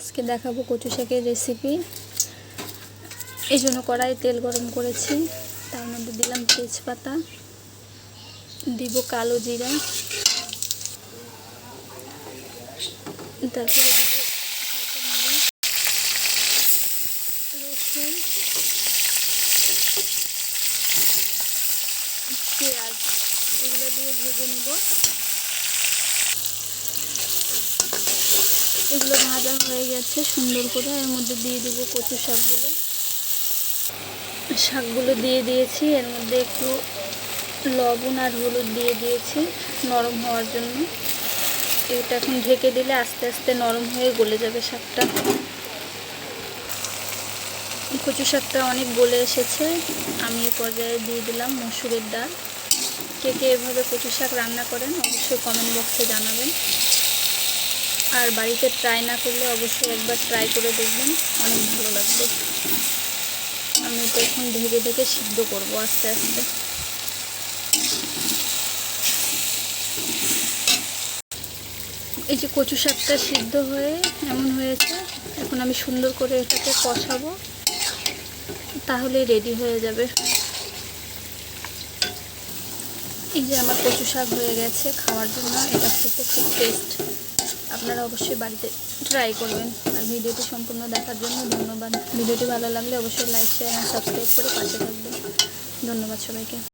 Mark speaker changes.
Speaker 1: আজকে দেখাবো কচু শাকের রেসিপি এই জন্য কড়াই তেল গরম করেছি। তার মধ্যে দিলাম তেজপাতা। দিব কালো জিরা। তারপরে রসুন। পেঁয়াজ। এগুলো দিয়ে ভেজে নেব। এগুলো ভাজা হয়ে গেছে, সুন্দর করে। এর মধ্যে দিয়ে দিব কচু শাকগুলো। শাকগুলো দিয়ে দিয়েছি, এর মধ্যে একটু লবণ আর হলুদ দিয়ে দিয়েছি নরম হওয়ার জন্য। এটা এখন ঢেকে দিলে আস্তে আস্তে নরম হয়ে গলে যাবে শাকটা। কচু শাকটা অনেক গলে এসেছে। আমি এ পর্যায়ে দিয়ে দিলাম মসুরের ডাল। কে কে এভাবে কচু শাক রান্না করেন অবশ্যই কমেন্ট বক্সে জানাবেন। আর বাড়িতে ট্রাই না করলে অবশ্যই একবার ট্রাই করে দেখবেন। অনেক ভালো লাগবে। আমি এটা এখন ঢেকে ঢেকে সিদ্ধ করব আস্তে আস্তে। এই যে কচু শাকটা সিদ্ধ হয়ে এমন হয়েছে, এখন আমি সুন্দর করে এটাকে কষাবো, তাহলে রেডি হয়ে যাবে। এই যে আমার কচু শাক হয়ে গেছে, খাওয়ার জন্য এটা খেতে খুব টেস্ট আপনারা অবশ্যই বাড়িতে ট্রাই করবেন। আর ভিডিওটি সম্পূর্ণ দেখার জন্য ধন্যবাদ। ভিডিওটি ভালো লাগলে অবশ্যই লাইক শেয়ার সাবস্ক্রাইব করে পাশে থাকবেন। ধন্যবাদ সবাইকে।